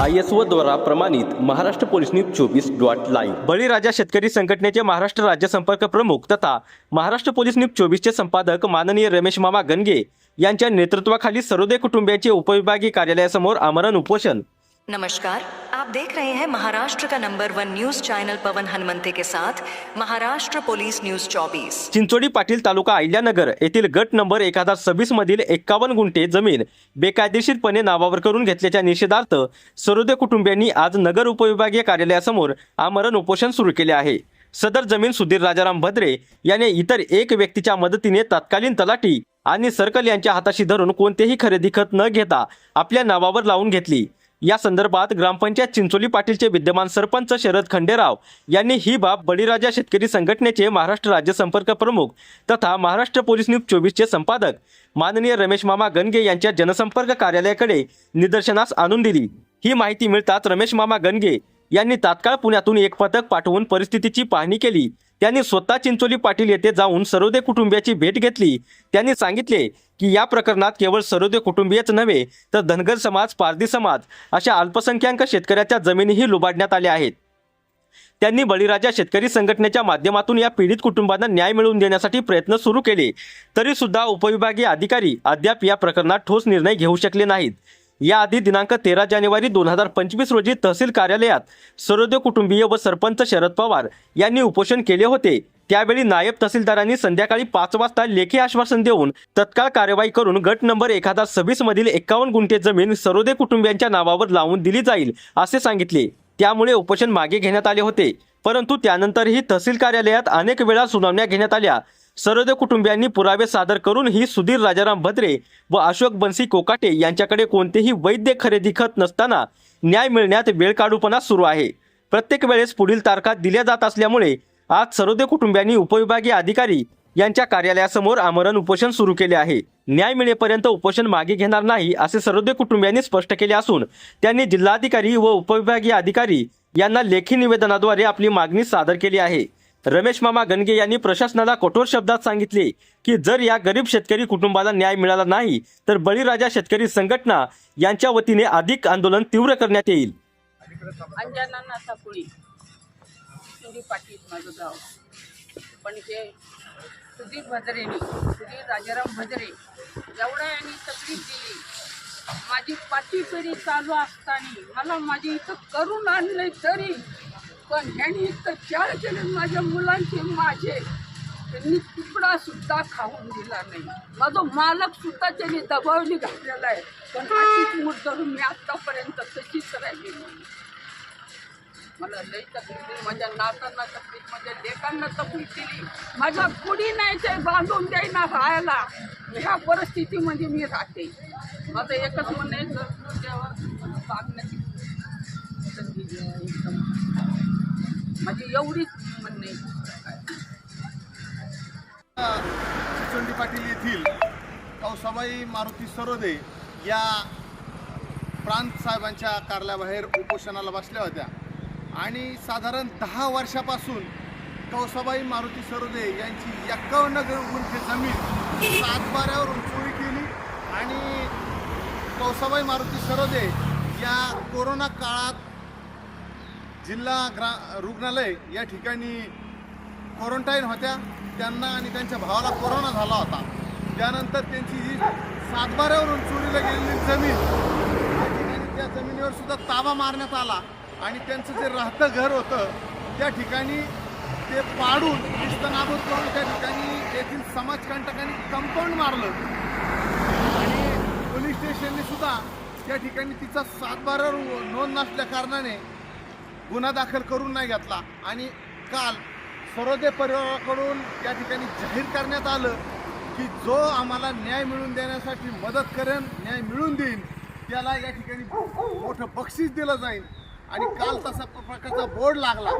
I S O द्वारा प्रमाणित Maharashtra police news चोवीस डॉट लाईव्ह. बळीराजा शेतकरी संघटनेचे महाराष्ट्र राज्य संपर्क प्रमुख तथा महाराष्ट्र पोलीस न्यूज चोवीसचे संपादक माननीय रमेश मामा गणगे यांच्या नेतृत्वाखाली सर्वोदय कुटुंबियांचे उपविभागीय कार्यालयासमोर आमरण उपोषण. नमस्कार आप देख रहे हैं महाराष्ट्र का number one news channel Pavan Hanumante के साथ महाराष्ट्र पोलीस न्यूज 24 चिंचोडी पाटील तालुका अहिल्यानगर येथील गट नंबर एक हजार सव्वीस मधील एक्कावन्न गुंठे जमीन बेकायदेशीरपणे नावावर करून घेतल्याच्या निषेधार्थ सर्वोदय कुटुंबियांनी आज नगर उपविभागीय कार्यालयासमोर आमरण उपोषण सुरू केले आहे. सदर जमीन सुधीर राजाराम भद्रे याने इतर एक व्यक्तीच्या मदतीने तत्कालीन तलाठी आणि सर्कल यांच्या हाताशी धरून कोणतेही खरेदी खत न घेता आपल्या नावावर लावून घेतली. या संदर्भात ग्रामपंचायत चिंचोली पाटीलचे विद्यमान सरपंच शरद खंडेराव यांनी ही बाब बळीराजा शेतकरी संघटनेचे महाराष्ट्र राज्य संपर्क प्रमुख तथा महाराष्ट्र पोलीस न्यूज चोवीसचे संपादक माननीय रमेश मामा गणगे यांच्या जनसंपर्क कार्यालयाकडे निदर्शनास आणून दिली. ही माहिती मिळताच रमेश मामा गणगे यांनी तात्काळ पुण्यातून एक पथक पाठवून परिस्थितीची पाहणी केली. त्यांनी स्वतः चिंचोली पाटील येथे जाऊन सरोदे कुटुंबियाची भेट घेतली. त्यांनी सांगितले की या प्रकरणात केवळ सरोदे कुटुंबीयच नव्हे तर धनगर समाज पारधी समाज अशा अल्पसंख्याक शेतकऱ्याच्या जमिनीही लुबाडण्यात आल्या आहेत. त्यांनी बळीराजा शेतकरी संघटनेच्या माध्यमातून या पीडित कुटुंबांना न्याय मिळवून देण्यासाठी प्रयत्न सुरू केले. तरी सुद्धा उपविभागीय अधिकारी अद्याप या प्रकरणात ठोस निर्णय घेऊ शकले नाहीत. याआधी दिनांक तेरा जानेवारी दोन हजार पंचवीस रोजी तहसील कार्यालयात सर्वोदय कुटुंबीय व सरपंच शरद पवार यांनी उपोषण केले होते. त्यावेळी नायब तहसीलदारांनी संध्याकाळी पाच वाजता लेखी आश्वासन देऊन तत्काळ कार्यवाही करून गट नंबर एक हजार सव्वीस मधील एकावन्न गुंठे जमीन सरोदे कुटुंबियांच्या नावावर लावून दिली जाईल असे सांगितले. त्यामुळे उपोषण मागे घेण्यात आले होते. परंतु त्यानंतरही तहसील कार्यालयात अनेक वेळा सुनावण्या घेण्यात आल्या. सर्वोदय कुटुंबियांनी पुरावे सादर करून ही सुधीर राजाराम भद्रे व अशोक बन्सी कोकाटे यांच्याकडे कोणतेही वैद्य खरेदी खत नसताना न्याय मिळण्यात वेळ काढूपणा सुरू आहे. प्रत्येक वेळेस पुढील तारखा दिल्या जात असल्यामुळे आज सरोदे कुटुंबियांनी उपविभागीय अधिकारी यांच्या कार्यालयासमोर आमरण उपोषण सुरू केले आहे. न्याय मिळेपर्यंत उपोषण मागे घेणार नाही असे सर्वोदय कुटुंबियांनी स्पष्ट केले असून त्यांनी जिल्हाधिकारी व उपविभागीय अधिकारी यांना लेखी निवेदनाद्वारे आपली मागणी सादर केली आहे. रमेश मामा गणगे यांनी प्रशासनाला कठोर शब्दात सांगितले की जर या गरीब शेतकरी कुटुंबाला न्याय मिळाला नाही तर बळीराजा शेतकरी संघटना यांच्या वतीने अधिक आंदोलन तीव्र करण्यात येईल. पण ते सुधीर भद्रेनी सुधीर राजाराम भद्रे एवढा यांनी तकलीफ दिली. माझी पाचवी फेरी चालू असताना मला माझी इथं करून आणलंय तरी पण ह्यांनी तर चार केले माझ्या मुलांचे माझे. त्यांनी तुकडा सुद्धा खाऊन दिला नाही. माझा मालक सुद्धा त्यांनी दबावली घातलेला आहे. पण अशीच मूठ धरून मी आतापर्यंत तशीच राहिली मला लई तकलीफ दिली. माझ्या नातांना तकलीफ माझ्या लेकांना तकलीफ दिली. माझ्या कुणी नाही ते बांधून द्यायना राहायला. ह्या परिस्थितीमध्ये मी राहते. माझं एकच म्हणणं आहे जर तुझ्यावर मागण्याची म्हणजे माझी एवढीच म्हणणे. आहे चिचोंडी पाटील येथील कौसाबाई मारुती सरोदे या प्रांत साहेबांच्या कार्यालयाबाहेर उपोषणाला बसल्या होत्या. आणि साधारण दहा वर्षापासून कौसाबाई मारुती सरोदे यांची एक्कावन्न गुंठे जमीन सातबाऱ्यावरून चोरी केली आणि कौसाबाई मारुती सरोदे या कोरोना काळात जिल्हा ग्रा रुग्णालय या ठिकाणी क्वारंटाईन होत्या. त्यांना आणि त्यांच्या भावाला कोरोना झाला होता. त्यानंतर त्यांची जी सातबाऱ्यावरून चोरीला गेलेली जमीन त्या ठिकाणी त्या जमिनीवर सुद्धा ताबा मारण्यात आला. आणि त्यांचं जे राहतं घर होतं त्या ठिकाणी ते पाडून नाबूद करून त्या ठिकाणी येथील समाजकंटकांनी कंपाऊंड मारलं. आणि पोलीस स्टेशनने सुद्धा त्या ठिकाणी तिचा सातबाऱ्यावर नोंद नसल्या कारणाने गुन्हा दाखल करून नाही घेतला. आणि काल सरोदे परिवाराकडून या ठिकाणी जाहीर करण्यात आलं की जो आम्हाला न्याय मिळवून देण्यासाठी मदत करेन न्याय मिळवून देईन त्याला या ठिकाणी मोठं बक्षीस दिलं जाईल. आणि काल तसा प्रकारचा बोर्ड लागला.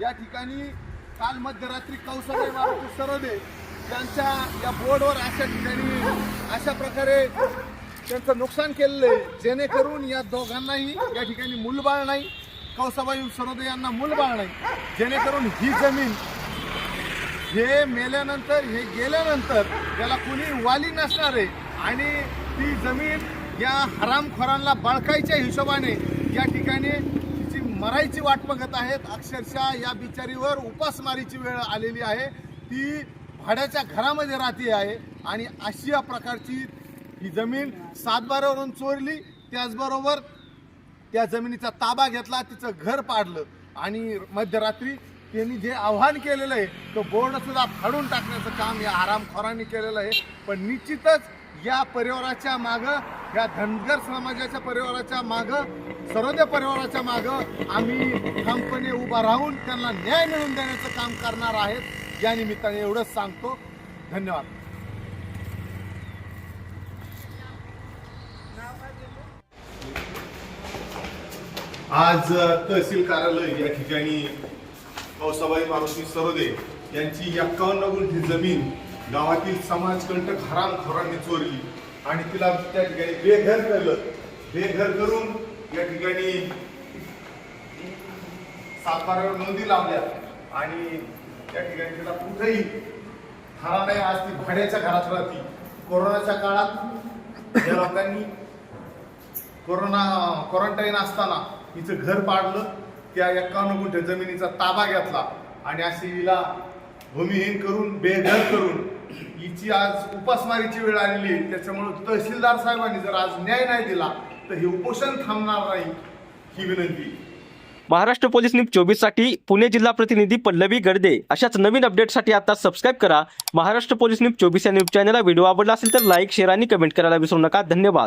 या ठिकाणी काल मध्यरात्री कौशल्य मारुती सरोदे त्यांच्या या बोर्डवर अशा ठिकाणी अशा प्रकारे त्यांचं नुकसान केलेलं आहे. जेणेकरून या दोघांनाही या ठिकाणी मूलबाळ नाही. कौसाबाई सरोदे यांना मूलबाळ नाही जेणेकरून ही जमीन हे मेल्यानंतर हे गेल्यानंतर त्याला कुणी वाली नसणार आहे. आणि ती जमीन या हरामखोरांना बळकायच्या हिशोबाने या ठिकाणी तिची मरायची वाट बघत आहेत. अक्षरशः या बिचारीवर उपासमारीची वेळ आलेली आहे. ती भाड्याच्या घरामध्ये राहते आहे. आणि अशी या प्रकारची ही जमीन सातबाऱ्यावरून चोरली त्याचबरोबर त्या जमिनीचा ताबा घेतला तिचं घर पाडलं. आणि मध्यरात्री त्यांनी जे आव्हान केलेलं आहे तो बोर्ड सुद्धा फाडून टाकण्याचं काम या आरामखोरांनी केलेलं आहे. पण निश्चितच या परिवाराच्या मागं या धनगर समाजाच्या परिवाराच्या मागं सर्वोदय परिवाराच्या मागं आम्ही ठामपणे उभा राहून त्यांना न्याय मिळवून देण्याचं काम करणार आहेत. या निमित्ताने एवढंच सांगतो. धन्यवाद. आज तहसील कार्यालय या ठिकाणी पावसाबाई मारुती सरोदे यांची एक्कावन्न गुंठी जमीन गावातील समाजकंटक हरामखोरांनी चोरली. आणि तिला त्या ठिकाणी बेघर केलं. बेघर करून या ठिकाणी सातबाऱ्यावर नोंदी लावल्या. आणि त्या ठिकाणी तिला कुठेही थारा नाही. आज ती भाड्याच्या घरात राहती. कोरोनाच्या काळात या लोकांनी कोरोना क्वारंटाईन असताना हिचं घर पाडलं त्या एक्कावन्न गुंठे जमिनीचा ताबा घेतला आणि अशी हिला भूमिहीन करून बेघर करून हिची आज उपासमारीची वेळ आलेली त्याच्यामुळे तहसीलदार साहेबांनी जर आज न्याय नाही दिला तर हे उपोषण थांबणार नाही ही विनंती. महाराष्ट्र पोलीस न्यूज चोवीससाठी पुणे जिल्हा प्रतिनिधी पल्लवी गर्दे अशाच नवीन अपडेटसाठी आता सबस्क्राईब करा. महाराष्ट्र पोलीस न्यूज चोवीस या न्यूज चॅनलला व्हिडिओ आवडला असेल तर लाईक शेअर आणि कमेंट करायला विसरू नका. धन्यवाद.